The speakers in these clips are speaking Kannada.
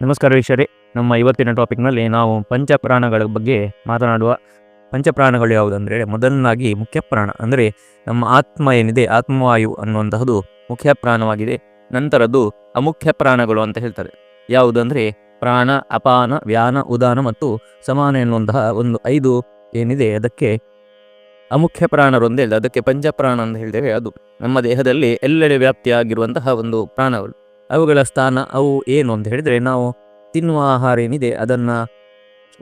ನಮಸ್ಕಾರ ವೀಕ್ಷರೇ. ನಮ್ಮ ಇವತ್ತಿನ ಟಾಪಿಕ್ನಲ್ಲಿ ನಾವು ಪಂಚಪ್ರಾಣಗಳ ಬಗ್ಗೆ ಮಾತನಾಡುವ ಪಂಚಪ್ರಾಣಗಳು ಯಾವುದಂದರೆ ಮೊದಲನಾಗಿ ಮುಖ್ಯ ಪ್ರಾಣ ಅಂದರೆ ನಮ್ಮ ಆತ್ಮ ಏನಿದೆ, ಆತ್ಮವಾಯು ಅನ್ನುವಂತಹದ್ದು ಮುಖ್ಯ ಪ್ರಾಣವಾಗಿದೆ ನಂತರದ್ದು ಅಮುಖ್ಯ ಪ್ರಾಣಗಳು ಅಂತ ಹೇಳ್ತಾರೆ. ಯಾವುದಂದರೆ ಪ್ರಾಣ, ಅಪಾನ, ವ್ಯಾನ, ಉದಾನ ಮತ್ತು ಸಮಾನ ಎನ್ನುವಂತಹ ಒಂದು ಐದು ಏನಿದೆ, ಅದಕ್ಕೆ ಅಮುಖ್ಯ ಪ್ರಾಣರು ಅಂತ ಹೇಳಿದ್ರೆ ಅದಕ್ಕೆ ಪಂಚಪ್ರಾಣ ಅಂತ ಹೇಳಿದರೆ ಅದು ನಮ್ಮ ದೇಹದಲ್ಲಿ ಎಲ್ಲೆಡೆ ವ್ಯಾಪ್ತಿಯಾಗಿರುವಂತಹ ಒಂದು ಪ್ರಾಣಗಳು. ಅವುಗಳ ಸ್ಥಾನ ಅವು ಏನು ಅಂತ ಹೇಳಿದರೆ ನಾವು ತಿನ್ನುವ ಆಹಾರ ಏನಿದೆ ಅದನ್ನು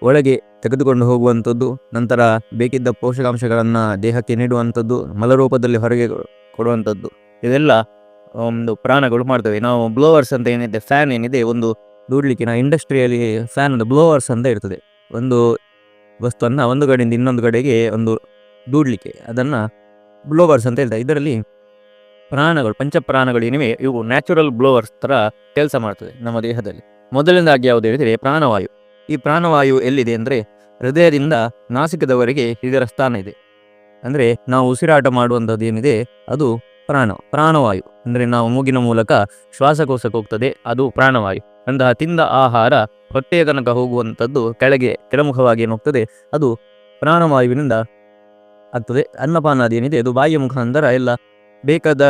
ಒಳಗೆ ತೆಗೆದುಕೊಂಡು ಹೋಗುವಂಥದ್ದು, ನಂತರ ಬೇಕಿದ್ದ ಪೋಷಕಾಂಶಗಳನ್ನು ದೇಹಕ್ಕೆ ನೀಡುವಂಥದ್ದು, ಮಲರೂಪದಲ್ಲಿ ಹೊರಗೆ ಕೊಡುವಂಥದ್ದು ಇದೆಲ್ಲ ಒಂದು ಪ್ರಾಣಗಳು ಮಾಡ್ತವೆ. ನಾವು ಬ್ಲೋವರ್ಸ್ ಅಂತ ಏನಿದೆ ಫ್ಯಾನ್ ಏನಿದೆ, ಒಂದು ದೂಡಲಿಕ್ಕೆ ನಾವು ಇಂಡಸ್ಟ್ರಿಯಲ್ಲಿ ಫ್ಯಾನ್ ಒಂದು ಬ್ಲೋವರ್ಸ್ ಅಂತ ಇರ್ತದೆ. ಒಂದು ವಸ್ತುವನ್ನು ಒಂದು ಕಡೆಯಿಂದ ಇನ್ನೊಂದು ಕಡೆಗೆ ಒಂದು ದೂಡಲಿಕ್ಕೆ, ಅದನ್ನು ಬ್ಲೋವರ್ಸ್ ಅಂತ ಹೇಳ್ತಾರೆ. ಇದರಲ್ಲಿ ಪ್ರಾಣಗಳು, ಪಂಚಪ್ರಾಣಗಳು, ಏನಿವೆ, ಇವು ನ್ಯಾಚುರಲ್ ಬ್ಲೋವರ್ಸ್ ಥರ ಕೆಲಸ ಮಾಡ್ತದೆ ನಮ್ಮ ದೇಹದಲ್ಲಿ. ಮೊದಲನೇದಾಗಿ ಯಾವುದು ಹೇಳಿದರೆ ಪ್ರಾಣವಾಯು. ಈ ಪ್ರಾಣವಾಯು ಎಲ್ಲಿದೆ ಅಂದರೆ ಹೃದಯದಿಂದ ನಾಸಿಕದವರೆಗೆ ಇದರ ಸ್ಥಾನ ಇದೆ. ಅಂದರೆ ನಾವು ಉಸಿರಾಟ ಮಾಡುವಂಥದ್ದು ಏನಿದೆ, ಅದು ಪ್ರಾಣ, ಪ್ರಾಣವಾಯು. ಅಂದರೆ ನಾವು ಮೂಗಿನ ಮೂಲಕ ಶ್ವಾಸಕೋಶಕ್ಕೆ ಹೋಗ್ತದೆ, ಅದು ಪ್ರಾಣವಾಯು. ಅಂತಹ ತಿಂದ ಆಹಾರ ಹೊಟ್ಟೆಯ ತನಕ ಹೋಗುವಂಥದ್ದು ಕೆಳಗೆ, ಕೆಳಮುಖವಾಗಿ ಏನು ಅದು ಪ್ರಾಣವಾಯುವಿನಿಂದ ಆಗ್ತದೆ. ಅನ್ನಪಾನ ಏನಿದೆ, ಅದು ಬಾಯಿಯ ಮುಖಾಂತರ ಎಲ್ಲ ಬೇಕಾದ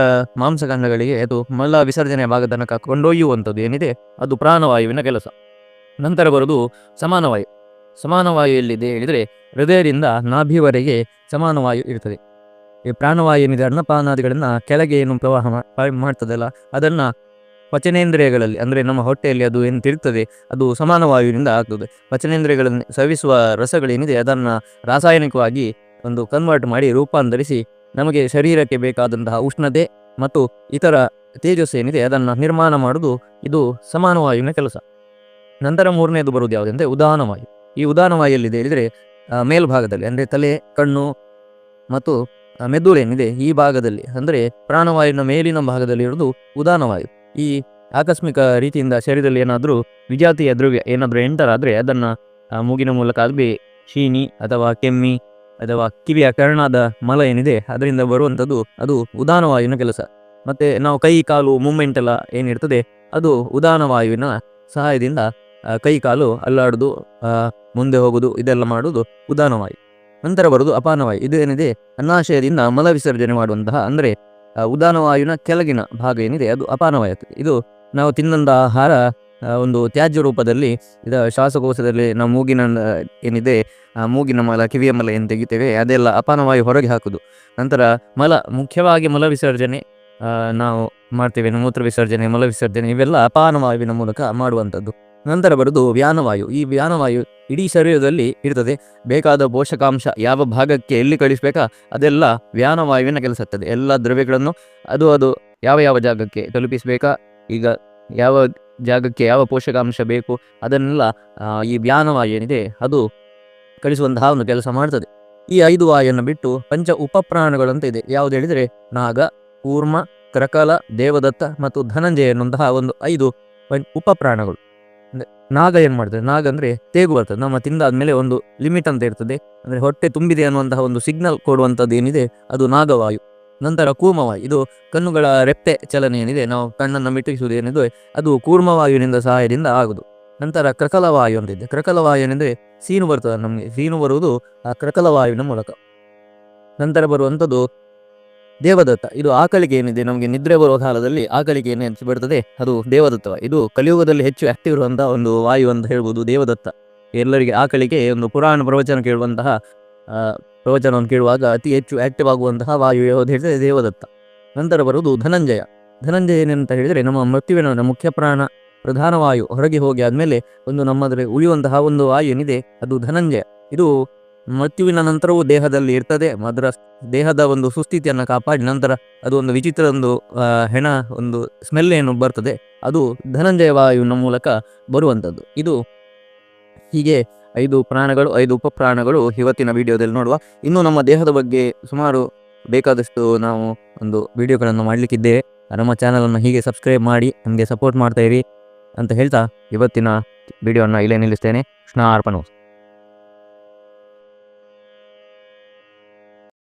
ಮಾಂಸಖಂಡಗಳಿಗೆ ಅದು ಮಲ ವಿಸರ್ಜನೆ ಭಾಗದ ತನಕ ಕೊಂಡೊಯ್ಯುವಂಥದ್ದು ಏನಿದೆ? ಅದು ಪ್ರಾಣವಾಯುವಿನ ಕೆಲಸ. ನಂತರ ಬರೋದು ಸಮಾನವಾಯು. ಸಮಾನವಾಯು ಎಲ್ಲಿದೆ ಹೇಳಿದರೆ ಹೃದಯದಿಂದ ನಾಭಿವರೆಗೆ ಸಮಾನವಾಯು ಇರ್ತದೆ ಈ ಪ್ರಾಣವಾಯು ಏನಿದೆ ಅನ್ನಪಾನಾದಿಗಳನ್ನು ಕೆಳಗೆ ಏನು ಪ್ರವಾಹ ಮಾಡ್ತದಲ್ಲ, ಅದನ್ನು ಪಚನೇಂದ್ರಿಯಗಳಲ್ಲಿ, ಅಂದರೆ ನಮ್ಮ ಹೊಟ್ಟೆಯಲ್ಲಿ ಅದು ಏನು ತಿರುತ್ತದೆ ಅದು ಸಮಾನವಾಯುವಿನಿಂದ ಆಗ್ತದೆ. ಪಚನೇಂದ್ರಿಯಗಳನ್ನು ಸವಿಸುವ ರಸಗಳೇನಿದೆ, ಅದನ್ನು ರಾಸಾಯನಿಕವಾಗಿ ಒಂದು ಕನ್ವರ್ಟ್ ಮಾಡಿ ರೂಪಾಂತರಿಸಿ ನಮಗೆ ಶರೀರಕ್ಕೆ ಬೇಕಾದಂತಹ ಉಷ್ಣತೆ ಮತ್ತು ಇತರ ತೇಜಸ್ಸು ಏನಿದೆ, ಅದನ್ನು ನಿರ್ಮಾಣ ಮಾಡುವುದು ಇದು ಸಮಾನವಾಯುವಿನ ಕೆಲಸ. ನಂತರ ಮೂರನೇದು ಬರುವುದು ಯಾವುದಂದರೆ ಉದಾನವಾಯು. ಈ ಉದಾನವಾಯಲ್ಲಿದೆ ಹೇಳಿದರೆ ಮೇಲ್ಭಾಗದಲ್ಲಿ ಅಂದರೆ ತಲೆ, ಕಣ್ಣು ಮತ್ತು ಮೆದುಳೇನಿದೆ ಈ ಭಾಗದಲ್ಲಿ ಅಂದರೆ ಪ್ರಾಣವಾಯುವಿನ ಮೇಲಿನ ಭಾಗದಲ್ಲಿ ಇರುವುದು ಉದಾನವಾಯು. ಈ ಆಕಸ್ಮಿಕ ರೀತಿಯಿಂದ ಶರೀರದಲ್ಲಿ ಏನಾದರೂ ವಿಜಾತಿಯ ದ್ರವ್ಯ ಏನಾದರೂ ಎಂಟರಾದರೆ ಅದನ್ನು ಮೂಗಿನ ಮೂಲಕ ಅಲ್ಬಿ ಶೀನಿ ಅಥವಾ ಕೆಮ್ಮಿ ಅಥವಾ ಕಿವಿಯ ಕರ್ಣಾದ ಮಲ ಏನಿದೆ, ಅದರಿಂದ ಬರುವಂಥದ್ದು ಅದು ಉದಾನವಾಯುವಿನ ಕೆಲಸ. ಮತ್ತು ನಾವು ಕೈ, ಕಾಲು ಮೂಮೆಂಟ್ ಎಲ್ಲ ಏನಿರ್ತದೆ, ಅದು ಉದಾನವಾಯುವಿನ ಸಹಾಯದಿಂದ ಕೈ, ಕಾಲು ಅಲ್ಲಾಡೋದು ಮುಂದೆ ಹೋಗೋದು, ಇದೆಲ್ಲ ಮಾಡೋದು ಉದಾನವಾಯು. ನಂತರ ಬರೋದು ಅಪಾನವಾಯು. ಇದು ಏನಿದೆ ಅನ್ನಾಶಯದಿಂದ ಮಲ ವಿಸರ್ಜನೆ ಮಾಡುವಂತಹ, ಅಂದರೆ ಉದಾನವಾಯುವಿನ ಕೆಳಗಿನ ಭಾಗ ಏನಿದೆ, ಅದು ಅಪಾನವಾಯು. ಇದು ನಾವು ತಿನ್ನಂದ ಆಹಾರ ಒಂದು ತ್ಯಾಜ್ಯ ರೂಪದಲ್ಲಿ, ಇದ ಶ್ವಾಸಕೋಶದಲ್ಲಿ, ನಮ್ಮ ಮೂಗಿನ ಏನಿದೆ ಮೂಗಿನ ಮಲ, ಕಿವಿಯ ಮಲ ಏನು ತೆಗಿತೇವೆ, ಅದೆಲ್ಲ ಅಪಾನವಾಯು ಹೊರಗೆ ಹಾಕೋದು. ನಂತರ ಮಲ, ಮುಖ್ಯವಾಗಿ ಮಲ ವಿಸರ್ಜನೆ ನಾವು ಮಾಡ್ತೇವೆ. ಮೂತ್ರ ವಿಸರ್ಜನೆ, ಮಲ ವಿಸರ್ಜನೆ ಇವೆಲ್ಲ ಅಪಾನವಾಯುವಿನ ಮೂಲಕ ಮಾಡುವಂಥದ್ದು. ನಂತರ ಬರೋದು ವ್ಯಾನವಾಯು. ಈ ವ್ಯಾನವಾಯು ಇಡೀ ಶರೀರದಲ್ಲಿ ಇರ್ತದೆ. ಬೇಕಾದ ಪೋಷಕಾಂಶ ಯಾವ ಭಾಗಕ್ಕೆ ಎಲ್ಲಿ ಕಳಿಸ್ಬೇಕಾ, ಅದೆಲ್ಲ ವ್ಯಾನವಾಯುವಿನ ಕೆಲಸ ಆಗ್ತದೆ ಎಲ್ಲ ದ್ರವ್ಯಗಳನ್ನು ಅದು ಅದು ಯಾವ ಯಾವ ಜಾಗಕ್ಕೆ ತಲುಪಿಸಬೇಕಾ, ಈಗ ಯಾವ ಜಾಗಕ್ಕೆ ಯಾವ ಪೋಷಕಾಂಶ ಬೇಕು, ಅದನ್ನೆಲ್ಲ ಈ ವ್ಯಾನವಾಯು ಏನಿದೆ, ಅದು ಕಳಿಸುವಂತಹ ಒಂದು ಕೆಲಸ ಮಾಡ್ತದೆ. ಈ ಐದು ವಾಯನ್ನು ಬಿಟ್ಟು ಪಂಚ ಉಪಪ್ರಾಣಗಳು ಅಂತ ಇದೆ ಯಾವುದು ಹೇಳಿದರೆ ನಾಗ, ಕೂರ್ಮ, ಕರಕಲ, ದೇವದತ್ತ ಮತ್ತು ಧನಂಜಯ ಎನ್ನುವಂತಹ ಒಂದು ಐದು ಉಪಪ್ರಾಣಗಳು. ನಾಗ ಏನು ಮಾಡ್ತದೆ? ನಾಗ ಅಂದರೆ ತೇಗು ಬರ್ತದೆ. ನಮ್ಮ ತಿಂದಾದ್ಮೇಲೆ ಒಂದು ಲಿಮಿಟ್ ಅಂತ ಇರ್ತದೆ. ಅಂದರೆ ಹೊಟ್ಟೆ ತುಂಬಿದೆ ಅನ್ನುವಂತಹ ಒಂದು ಸಿಗ್ನಲ್ ಕೊಡುವಂಥದ್ದು ಏನಿದೆ? ಅದು ನಾಗವಾಯು. ನಂತರ ಕೂರ್ಮವಾಯು. ಇದು ಕಣ್ಣುಗಳ ರೆಪ್ಪೆ ಚಲನೆ ಏನಿದೆ? ನಾವು ಕಣ್ಣನ್ನು ಮಿಟುಕಿಸುವುದು ಏನಿದೆ? ಅದು ಕೂರ್ಮವಾಯುವಿನಿಂದ ಸಹಾಯದಿಂದ ಆಗುದು. ನಂತರ ಕ್ರಕಲವಾಯು ಅಂತಿದೆ ಕ್ರಕಲವಾಯು ಏನೆಂದರೆ ಸೀನು ಬರ್ತದೆ. ನಮಗೆ ಸೀನು ಬರುವುದು, ಆ ಕ್ರಕಲವಾಯುವಿನ ಮೂಲಕ. ನಂತರ ಬರುವಂಥದ್ದು ದೇವದತ್ತ. ಇದು ಆಕಳಿಗೆ ಏನಿದೆ? ನಮಗೆ ನಿದ್ರೆ ಬರುವ ಕಾಲದಲ್ಲಿ ಆಕಳಿಗೆ ಏನು ಹೆಚ್ಚು ಬರ್ತದೆ? ಅದು ದೇವದತ್ತವ ಇದು ಕಲಿಯುಗದಲ್ಲಿ ಹೆಚ್ಚು ಆಕ್ಟಿವ್ ಇರುವಂತಹ ಒಂದು ವಾಯು ಅಂತ ಹೇಳ್ಬೋದು ದೇವದತ್ತ. ಎಲ್ಲರಿಗೆ ಆಕಳಿಗೆ ಒಂದು ಪುರಾಣ ಪ್ರವಚನ ಕೇಳುವಂತಹ ಪ್ರವಚನವನ್ನು ಕೇಳುವಾಗ ಅತಿ ಹೆಚ್ಚು ಆಕ್ಟಿವ್ ಆಗುವಂತಹ ವಾಯು ಯಾವುದು ಹೇಳಿದರೆ ದೇವದತ್ತ. ನಂತರ ಬರುವುದು ಧನಂಜಯ. ಧನಂಜಯ ಏನಂತ ಹೇಳಿದರೆ ನಮ್ಮ ಮೃತ್ಯುವಿನ ಮುಖ್ಯ ಪ್ರಾಣ. ಪ್ರಧಾನ ವಾಯು ಹೊರಗೆ ಹೋಗಿ ಆದಮೇಲೆ ಒಂದು ನಮ್ಮದ್ರೆ ಉಳಿಯುವಂತಹ ಒಂದು ವಾಯು ಏನಿದೆ ಅದು ಧನಂಜಯ. ಇದು ಮೃತ್ಯುವಿನ ನಂತರವೂ ದೇಹದಲ್ಲಿ ಇರ್ತದೆ ಅದರ ದೇಹದ ಒಂದು ಸುಸ್ಥಿತಿಯನ್ನು ಕಾಪಾಡಿ ನಂತರ ಅದು ಒಂದು ವಿಚಿತ್ರ ಒಂದು ಹೆಣ, ಒಂದು ಸ್ಮೆಲ್ ಏನು ಬರ್ತದೆ, ಅದು ಧನಂಜಯ ವಾಯುವಿನ ಮೂಲಕ ಬರುವಂಥದ್ದು ಇದು ಹೀಗೆ ಐದು ಪ್ರಾಣಗಳು, ಐದು ಉಪಪ್ರಾಣಗಳು ಇವತ್ತಿನ ವಿಡಿಯೋದಲ್ಲಿ ನೋಡುವ. ಇನ್ನು ನಮ್ಮ ದೇಹದ ಬಗ್ಗೆ ಸುಮಾರು ಬೇಕಾದಷ್ಟು ನಾವು ಒಂದು ವಿಡಿಯೋಗಳನ್ನು ಮಾಡಲಿಕ್ಕಿದ್ದೇವೆ. ನಮ್ಮ ಚಾನಲನ್ನು ಹೀಗೆ ಸಬ್ಸ್ಕ್ರೈಬ್ ಮಾಡಿ, ನಮಗೆ ಸಪೋರ್ಟ್ ಮಾಡ್ತಾ ಇರಿ. ಅಂತ ಹೇಳ್ತಾ ಇವತ್ತಿನ ವಿಡಿಯೋನ ಇಲ್ಲೇ ನಿಲ್ಲಿಸ್ತೇನೆ. ಕೃಷ್ಣ ಅರ್ಪಣವು